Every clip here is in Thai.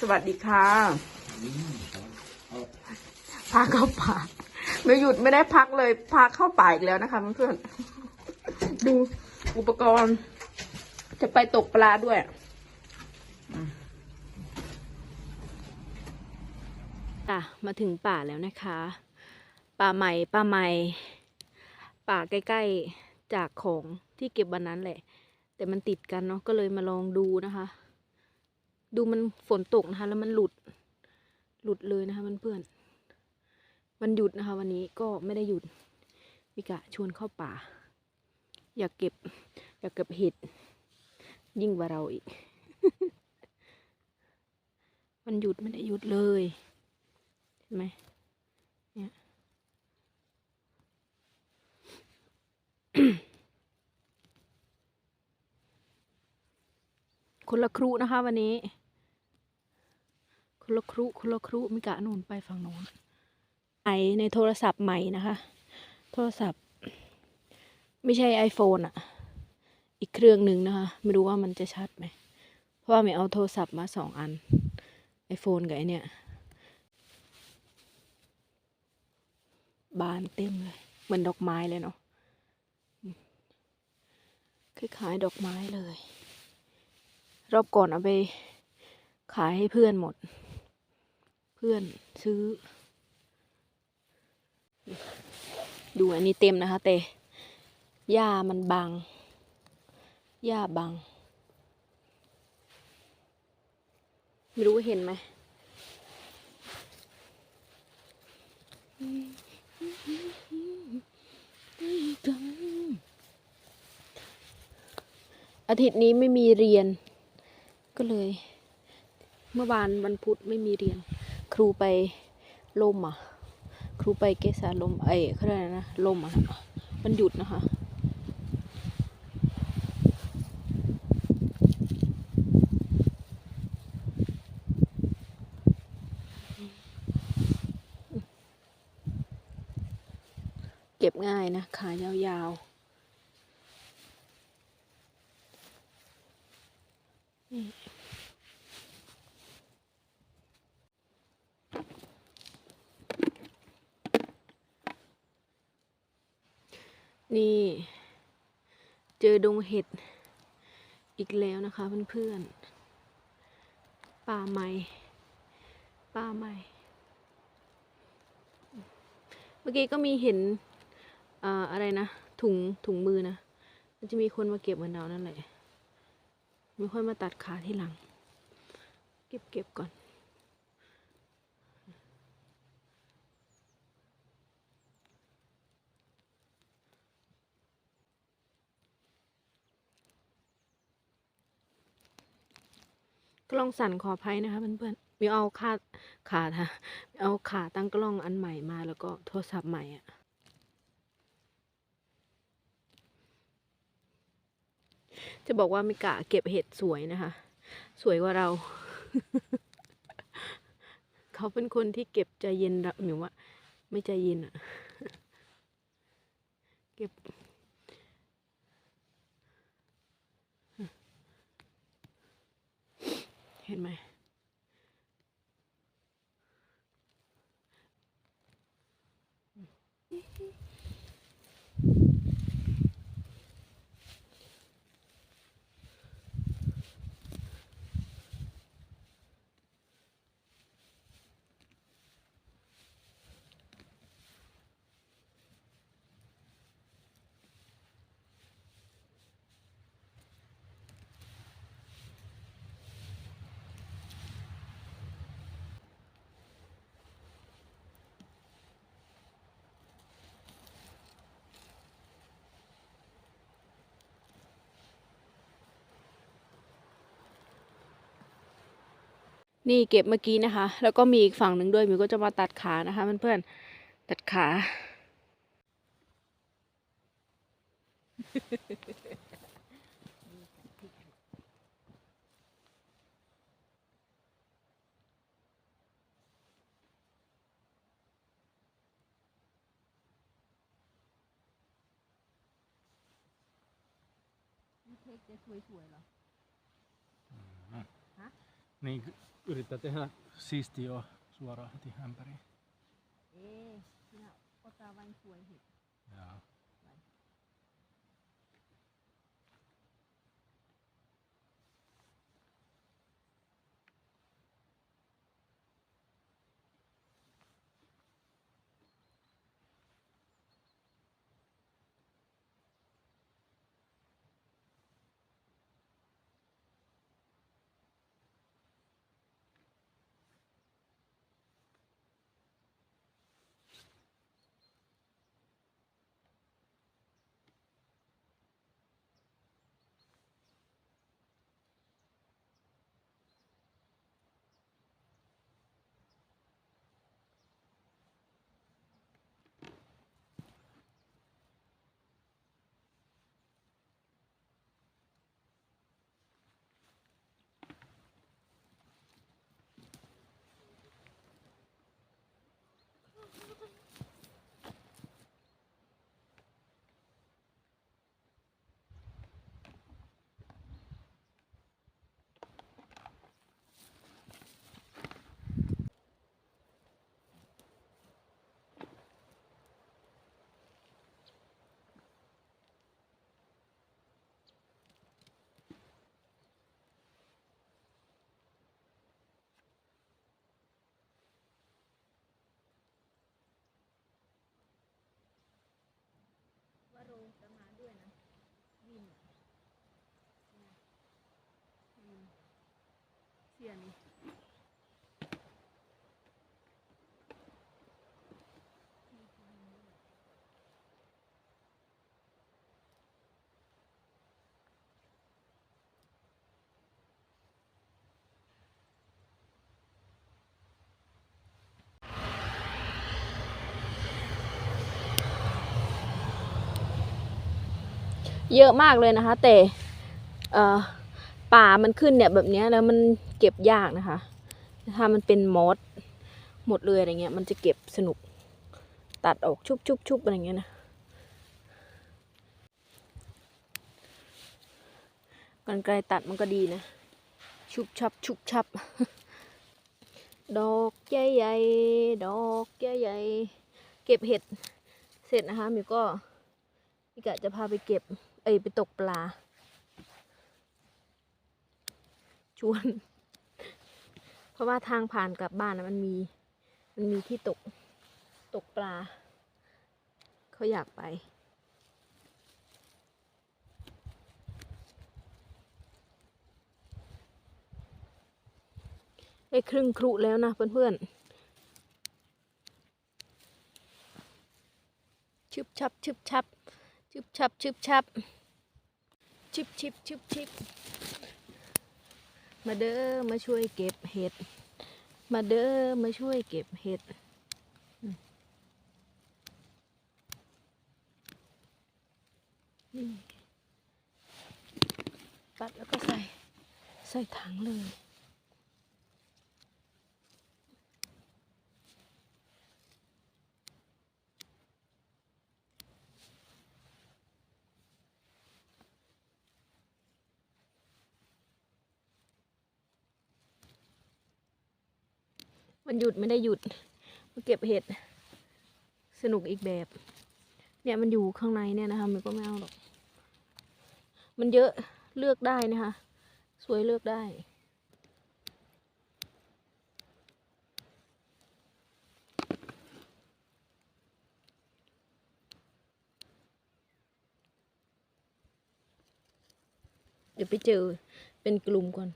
สวัสดีค่ะพาเข้าป่าไม่หยุดไม่ได้พักเลย พาเข้าป่าอีกแล้วนะคะเพื่อนดูอุปกรณ์ จะไปตกปลาด้วยอะมาถึงป่าแล้วนะคะ ป่าใหม่ป่าใหม่ ป่าใกล้ๆจากของที่เก็บวันนั้นแหละ แต่มันติดกันเนาะก็เลยมาลองดูนะคะ ดูมันฝนตกนะคะ แล้วมันหลุด หลุดเลยนะคะเพื่อนๆวันหยุดนะคะ วันนี้ก็ไม่ได้หยุดมิกะชวนเข้าป่า อยากเก็บ อยากเก็บเห็ดยิ่งกว่าเราอีก วันหยุดไม่ได้หยุดเลยเห็นไหมเนี่ยคนละครุนะคะวันนี้ คนละครุคนละครุมิกะนูนไปฝั่งโน้นไอในโทรศัพท์ใหม่นะคะ โทรศัพท์ ไม่ใช่ iPhone อะอีกเครื่องหนึ่งนะคะ ไม่รู้ว่ามันจะชัดไหม เพราะว่าไม่เอาโทรศัพท์มาสองอัน iPhone กับไอเนี่ย บานเต็มเลย เหมือนดอกไม้เลยเนาะอืมคล้ายๆดอกไม้เลย รอบก่อนเอาไปขายให้เพื่อนหมด พื่อนซื้อ ดูอันนี้เต็มนะคะ แต่หญ้ามันบังหญ้าบังไม่รู้เห็นไหมอาทิตย์นี้ไม่มีเรียน ก็เลย เมื่อวานวันพุธไม่มีเรียน ครูไปลมอะ ครูไปเกษาลม เอ้ยเขาเรียกอะไรนะลมอะ มันหยุดนะคะเก็บง่ายนะขายาวๆ นี่ เจอดงเห็ด อีกแล้วนะคะเพื่อนๆป่าใหม่ป่าใหม่ เมื่อกี้ก็มีเห็นเอ่ออะไรนะ ถุงถุงมือนะ มันจะมีคนมาเก็บเหมือนเรานั่นแหละไม่ค่อยมาตัดขาที่หลัง เก็บเก็บก่อน กล้องสั่นขออภัยนะคะเพื่อนๆมีเอาขาขาท่ะเอาขาตั้งกล้องอันใหม่มาแล้วก็โทรศัพท์ใหม่อะจะบอกว่ามิกะเก็บเห็ดสวยนะคะ สวยกว่าเรา เขาเป็นคนที่เก็บใจเย็นหรือว่า ไม่ใจเย็นอะเก็บ เห็นไหม นี่เก็บเมื่อกี้นะคะ แล้วก็มีอีกฝั่งหนึ่งด้วยมิวก็จะมาตัดขานะคะเพื่อนๆตัดขานี่ Yrittää tehdä siistiä suoraan heti ämpäriin. เอ๊ะเนี่ย ก็ตาวันสวยเห็ด Jaa. เสียนี่เยอะมากเลยนะคะ แต่ป่ามันขึ้นเนี่ยแบบนี้แล้วมัน เก็บยากนะคะ ถ้ามันเป็นมอสหมดเลยอะไรเงี้ย มันจะเก็บสนุกตัดออกชุบชุบชุบอะไรเงี้ยนะกันไกลตัดมันก็ดีนะ ชุบชับชุบชับ ดอกใหญ่ๆดอกใหญ่ๆเก็บเห็ดเสร็จนะคะมิวก็มิกะจะพาไปเก็บ เอ้ยไปตกปลา ชวน ราะว่าทางผ่านกลับบ้านนะมันมีมันมีที่ตกตกปลา เขาอยากไป ได้ครึ่งครุแล้วนะเพื่อนๆชึบชับชึบชับชึบชับชึบชับชิบชิบชิบชิบ มาเด้อมาช่วยเก็บเห็ด มาเด้อมาช่วยเก็บเห็ด ปัดแล้วก็ใส่ ใส่ถังเลย มันหยุดไม่ได้หยุดมาเก็บเห็ด สนุกอีกแบบ เนี่ยมันอยู่ข้างในเนี่ยนะคะ มันก็ไม่เอาหรอก มันเยอะเลือกได้นะคะ สวยเลือกได้เดี๋ยวไปเจอเป็นกลุ่มก่อน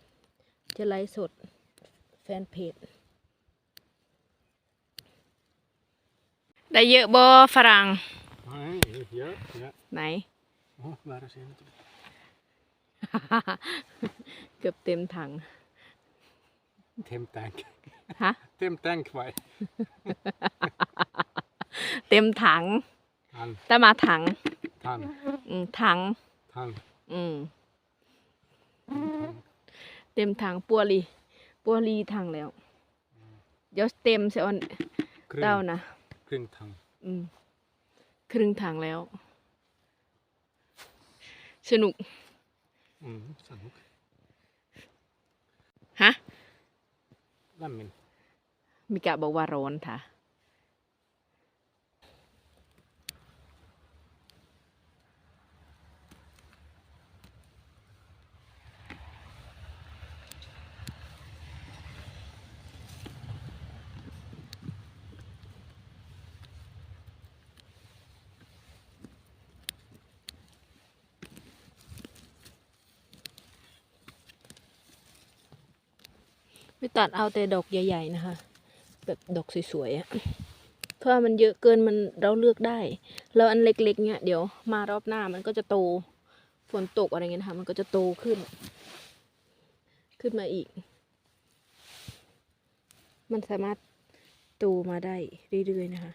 จะไลฟ์สดแฟนเพจ ได้เยอะบอฝรั่ง Nej, ja, ja. ไหน Åh, väärä siinä tuli. เกือบเต็มถัง Tem tank. ฮะ Tem tank vai. เต็มถัง Tan, แต่มาถัง tan, อืมถัง tan. อืมเต็มถังปัวลีปัวลีถังแล้วเดี๋ยวเต็มเสียออนเต้า Kring, นะ kring tang. อืม ครึ่งถังแล้ว สนุก Mm, sanok. ฮะ lämmin. มิกะบอกว่าร้อนค่ะ ไม่ตัดเอาแต่ดอกใหญ่ ๆ นะคะ แบบดอกสวยๆอะเพราะว่ามันเยอะเกินมันเราเลือกได้ แล้วอันเล็กๆเนี่ยเดี๋ยวมารอบหน้ามันก็จะโตฝนตกอะไรเงี้ยนะคะมันก็จะโตขึ้น ขึ้นมาอีก มันสามารถโตมาได้เรื่อยๆนะคะ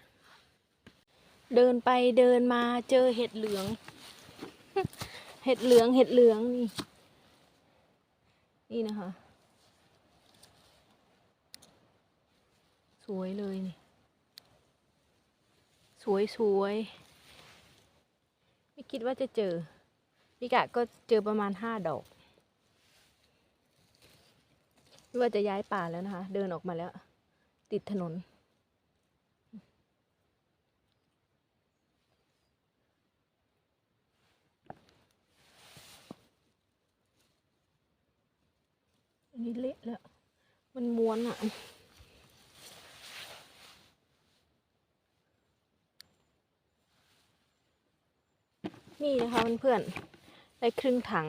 เดินไปเดินมาเจอเห็ดเหลือง เห็ดเหลืองเห็ดเหลืองนี่ นี่นะคะ วยเลยนี่ สวยสวยไม่คิดว่าจะเจอพี่กะก็เจอประมาณห้าดอกว่าจะย้ายป่าแล้วนะคะ เดินออกมาแล้ว ติดถนนนนี้เละแล้ว มันม้วนอะ นี่นะคะเพื่อนๆได้ครึ่งถัง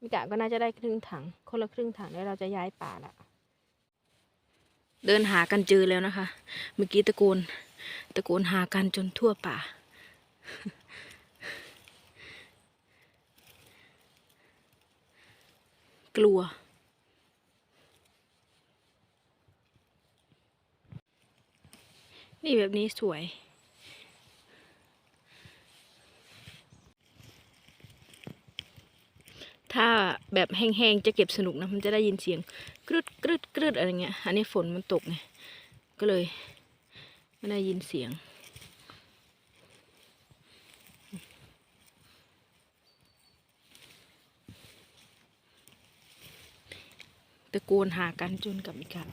มิกะก็น่าจะได้ครึ่งถัง คนละครึ่งถังแล้วเราจะย้ายป่าละเดินหากันเจอแล้วนะคะ เมื่อกี้ตะโกนตะโกนหากันจนทั่วป่า กลัว นี่แบบนี้สวย ถ้าแบบแห้งๆจะเก็บสนุกนะมันจะได้ยินเสียงกรึดกรึดกรึดอะไรเงี้ย อันนี้ฝนมันตกไงก็เลยไม่ได้ยินเสียง ตะโกนหากันจนกับอีกา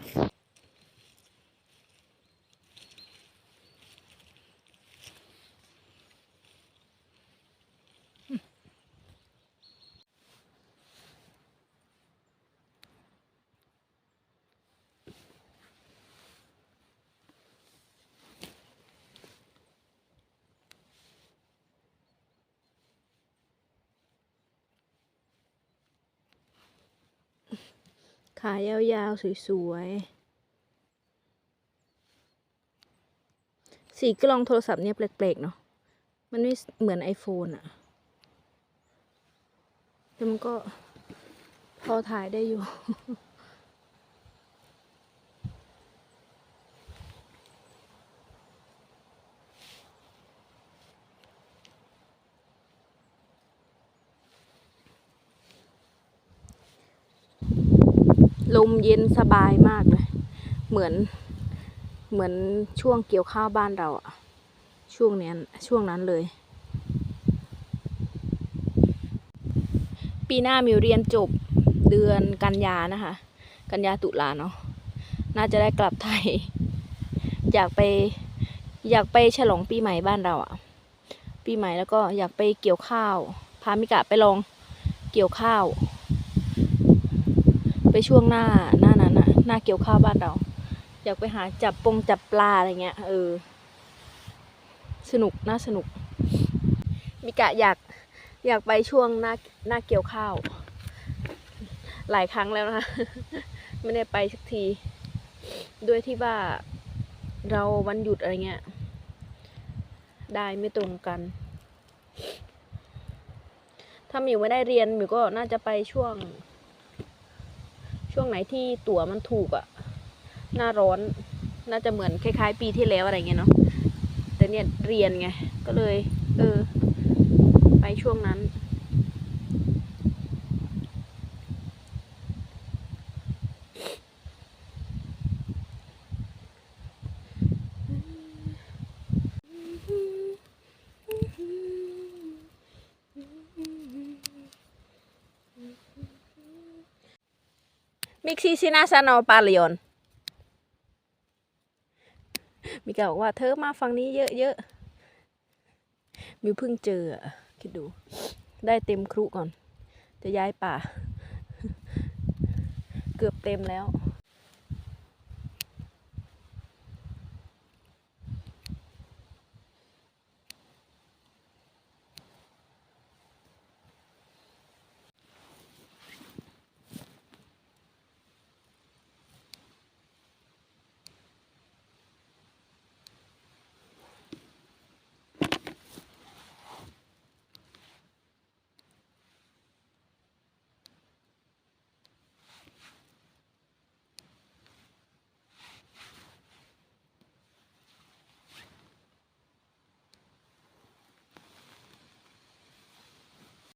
ายาวๆ สวยๆ สีกล้องโทรศัพท์เนี่ยแปลกๆ เนาะ มันไม่เหมือน iPhone อะแต่มันก็พอถ่ายได้อยู่ ลมเย็นสบายมากเลย เหมือนเหมือนช่วงเกี่ยวข้าวบ้านเราอะช่วงเนี้ยช่วงนั้นเลย ปีหน้ามิวเรียนจบเดือนกันยานะคะ กันยาตุลาเนาะน่าจะได้กลับไทย อยากไปอยากไปฉลองปีใหม่บ้านเราอะปีใหม่แล้วก็อยากไปเกี่ยวข้าว พามิกะไปลองเกี่ยวข้าว ไปช่วงหน้าหน้านั้นอะหน้าเกี่ยวข้าวบ้านเรา อยากไปหาจับปงจับปลาอะไรเงี้ยเออ สนุกน่าสนุก มิกะอยากอยากไปช่วงหน้าหน้าเกี่ยวข้าว หลายครั้งแล้วนะคะไม่ได้ไปสักที ด้วยที่ว่าเราวันหยุดอะไรเงี้ย ได้ไม่ตรงกัน ถ้ามิวไม่ได้เรียนมิวก็น่าจะไปช่วง ช่วงไหนที่ตั๋วมันถูกอะหน้าร้อน น่าจะเหมือนคล้าย ๆ ปีที่แล้วอะไรเงี้ยเนาะ แต่เนี่ยเรียนไง ก็เลย เออ ไปช่วงนั้น Miksi sinä sanoo paljon? Mikä on vaan, thơ ma phẳng ní dơ dơ. Miu phương chờ à, kì đủ. Đây tìm krụ còn. Cho dai bà. เกือบเต็มแล้ว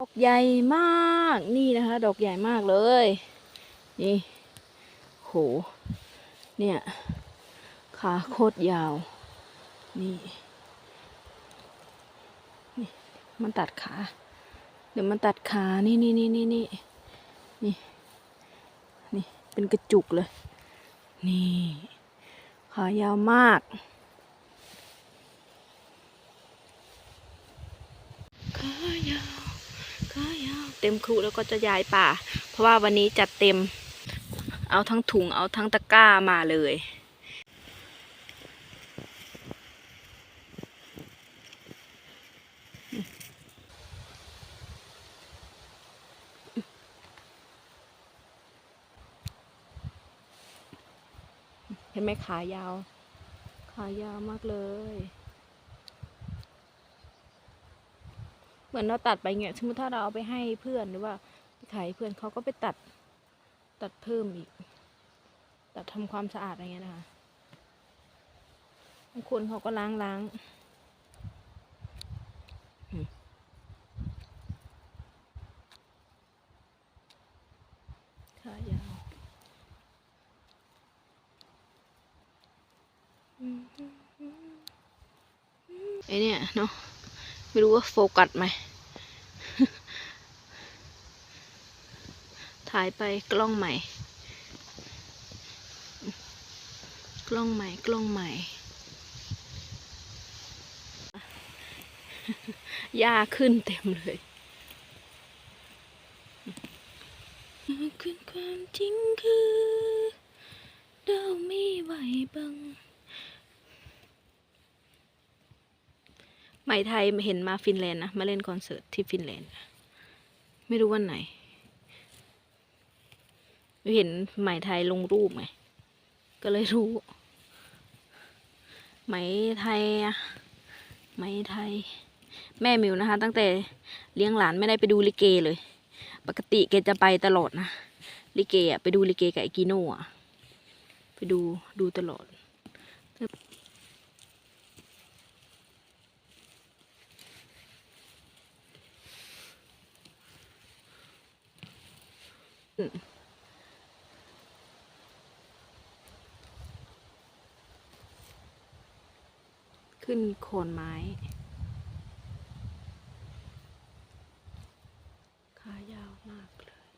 ดอกใหญ่มากนี่นะคะ ดอกใหญ่มากเลย นี่โหเนี่ยขาโคตรยาว นี่นี่ มันตัดขา เดี๋ยวมันตัดขานี่นี่นี่นี่นี่นี่นี่เป็นกระจุกเลย นี่ ขายาวมาก ขายาว ขายาว เต็มครุแล้วก็จะย้ายป่า เพราะว่าวันนี้จัดเต็ม เอาทั้งถุงเอาทั้งตะกร้ามาเลยเห็นไหมขายาว ขายาวมากเลย เหมือนเราตัดไปเงี้ยสมมติถ้าเราเอาไปให้เพื่อนหรือว่าไปขายเพื่อนเขาก็ไปตัดตัดเพิ่มอีก ตัดทำความสะอาดอะไรเงี้ยนะคะบางคนเขาก็ล้างล้างขายาวไอเนี่ยเนาะ ไม่รู้ว่าโฟกัสไหม ถ่ายไปกล้องใหม่ กล้องใหม่ กล้องใหม่ หญ้าขึ้นเต็มเลยคือความจริงคือ เราไม่ไหวบัง ไหมไทยเห็นมาฟินแลนด์นะ มาเล่นคอนเสิร์ตที่ฟินแลนด์ ไม่รู้วันไหน เห็นไหมไทยลงรูปไงก็เลยรู้ ไหมไทยอะไหมไทย แม่มิวนะคะ ตั้งแต่เลี้ยงหลานไม่ได้ไปดูลิเกเลย ปกติแกจะไปตลอดนะ ลิเกอะไปดูลิเกกับไอกิโน่อะไปดูดูตลอด ขึ้นโคนไม้ ขายาวมากเลย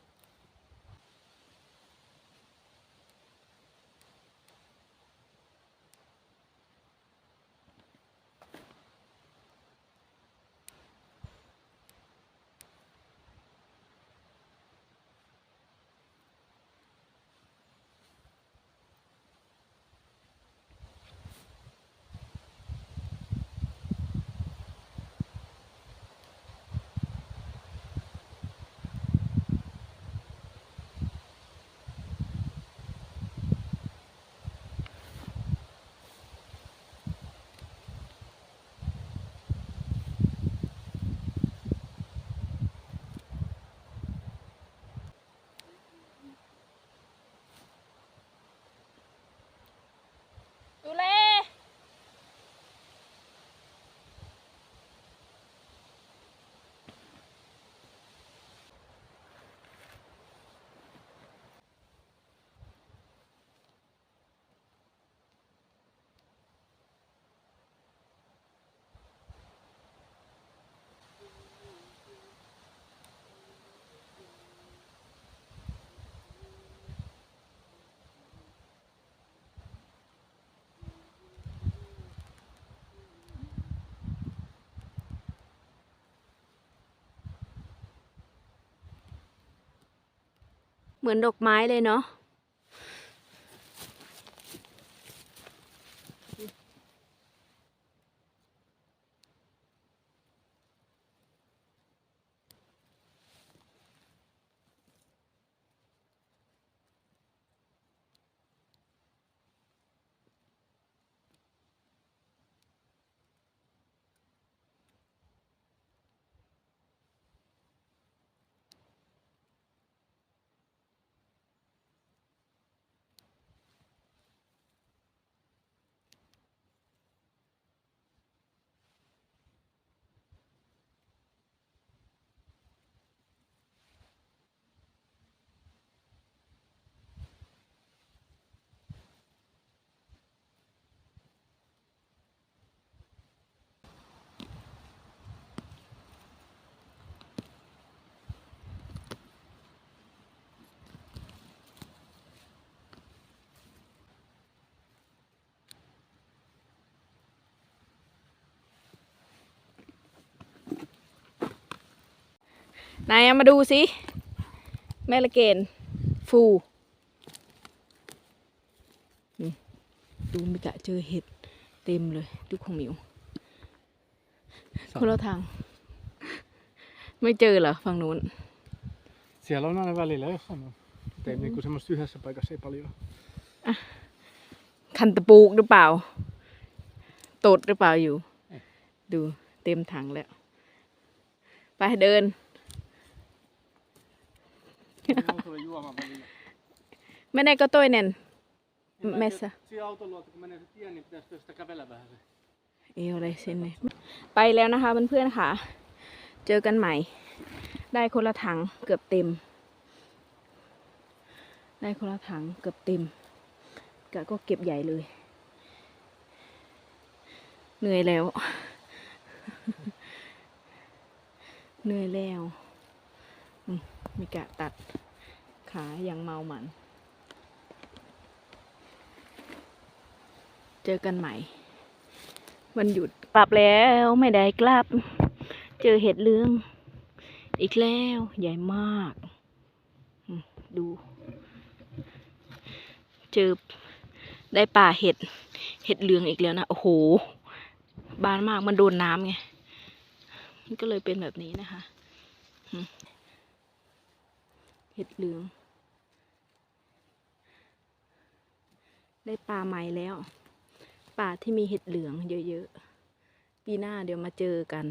อ เหมือนดอกไม้เลยเนาะ นายเอามาดูสิแม่ละเกนฟูนี่ดูมิกะเจอเห็ดเต็มเลยดูของหมิวคนละทาง ไม่เจอเหรอฝั่งนู้น Siellä on aina välillä jossain. Mutta ei niinku semmoista yhdessä paikassa ei paljon. คันตะปูกหรือเปล่า ตดหรือเปล่าอยู่ ดูเต็มถังแล้ว ไปเดิน Autolla juomaan välillä. ไม่ได้ก็ต้วยเน่น Niin mä Messä. ajattelin, että Siihen auton luota, kun menee se tie, niin pitäisi sitä kävellä vähän se. เอวอะไรเส้นเนี่ยไปแล้วนะคะเพื่อนๆค่ะ เจอกันใหม่ ได้คนละถังเกือบเต็ม ได้คนละถังเกือบเต็มกะก็เก็บใหญ่เลย เหนื่อยแล้ว เหนื่อยแล้ว มีกะตัดขาอย่างเมาหมัน เจอกันใหม่ วันหยุดกลับแล้วไม่ได้กลับ เจอเห็ดเลือง อีกแล้วใหญ่มาก ดู เจอได้ป่าเห็ด เห็ดเหลืองอีกแล้วนะ โอ้โห บานมากมันโดนน้ำไง มันก็เลยเป็นแบบนี้นะคะ เห็ดเหลือง ได้ปลาใหม่แล้วป่าที่มีเห็ดเหลืองเยอะๆ ปีหน้าเดี๋ยวมาเจอกัน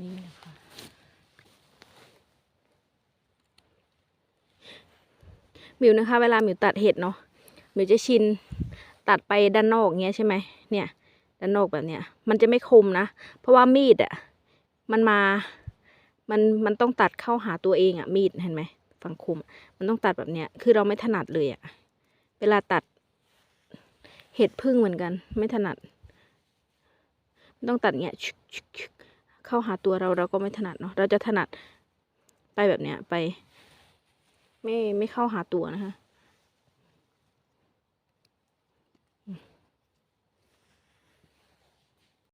นี่นะคะมิวนะคะ เวลาหมิวตัดเห็ดเนาะหมิวจะชินตัดไปด้านนอกเงี้ยใช่ไหมเนี่ย ด้านนอกแบบเนี้ย มันจะไม่คมนะ เพราะว่ามีดอะ่ะ มันมา มัน มันต้องตัดเข้าหาตัวเองอะ่ะ มีดเห็นไหมฝั่งคม มันต้องตัดแบบเนี้ย คือเราไม่ถนัดเลยอะ่ะ เวลาตัด เห็ดพึ่งเหมือนกัน ไม่ถนัด ต้องตัดเงี้ยเข้าหาตัวเราเราก็ไม่ถนัดเนาะ เราจะถนัดไปแบบเนี้ยไป ไม่ไม่เข้าหาตัวนะคะ